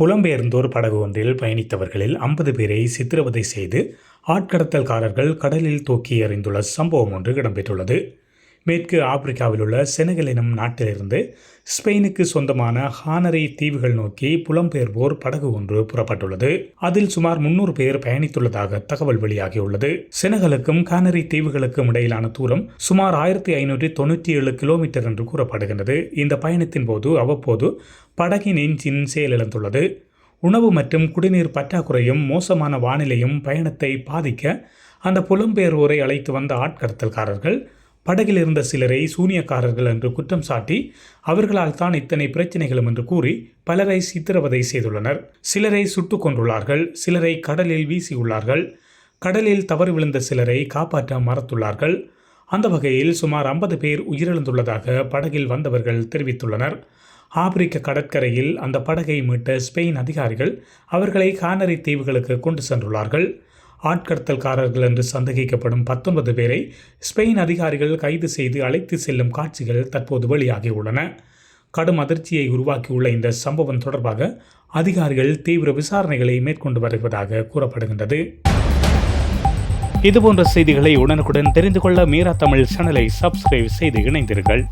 புலம்பெயர்ந்தோர் படகு ஒன்றில் பயணித்தவர்களில் ஐம்பது பேரை சித்திரவதை செய்து ஆட்கடத்தல்காரர்கள் கடலில் தூக்கி எறிந்துள்ள சம்பவம் ஒன்று இடம்பெற்றுள்ளது. மேற்கு ஆப்பிரிக்காவில் உள்ள செனகல் எனும் நாட்டிலிருந்து ஸ்பெயினுக்கு சொந்தமான ஹானரை தீவுகள் நோக்கி புலம்பெயர்வோர் படகு ஒன்று புறப்பட்டுள்ளது. அதில் சுமார் முன்னூறு பேர் பயணித்துள்ளதாக தகவல் வெளியாகியுள்ளது. செனகலுக்கும் ஹானரி தீவுகளுக்கும் இடையிலான தூரம் சுமார் ஆயிரத்தி ஐநூற்றி தொண்ணூற்றி ஏழு கிலோமீட்டர் என்று கூறப்படுகின்றது. இந்த பயணத்தின் போது அவ்வப்போது படகின் என்ஜின் செயலிழந்துள்ளது. உணவு மற்றும் குடிநீர் பற்றாக்குறையும் மோசமான வானிலையும் பயணத்தை பாதிக்க அந்த புலம்பெயர்வோரை அழைத்து வந்த ஆட்கடத்தல்காரர்கள் படகில் இருந்த சிலரை சூனியக்காரர்கள் என்று குற்றம் சாட்டி அவர்களால் தான் இத்தனை பிரச்சனைகளும் என்று கூறி பலரை சித்திரவதை செய்துள்ளனர். சிலரை சுட்டுக் கொண்டுள்ளார்கள் சிலரை கடலில் வீசியுள்ளார்கள். கடலில் தவறு விழுந்த சிலரை காப்பாற்ற மறத்துள்ளார்கள். அந்த வகையில் சுமார் ஐம்பது பேர் உயிரிழந்துள்ளதாக படகில் வந்தவர்கள் தெரிவித்துள்ளனர். ஆப்பிரிக்க கடற்கரையில் அந்த படகை மீட்ட ஸ்பெயின் அதிகாரிகள் அவர்களை கானரி தீவுகளுக்கு கொண்டு சென்றுள்ளார்கள். ஆட்கடத்தல்காரர்கள் என்று சந்தேகிக்கப்படும் பத்தொன்பது பேரை ஸ்பெயின் அதிகாரிகள் கைது செய்து அழைத்து செல்லும் காட்சிகள் தற்போது வெளியாகியுள்ளன. கடும் அதிர்ச்சியை உருவாக்கியுள்ள இந்த சம்பவம் தொடர்பாக அதிகாரிகள் தீவிர விசாரணைகளை மேற்கொண்டு வருவதாக கூறப்படுகின்றது. இதுபோன்ற செய்திகளை உடனுக்குடன் தெரிந்து கொள்ள மீரா தமிழ் சேனலை சப்ஸ்கிரைப் செய்து இணைந்தீர்கள்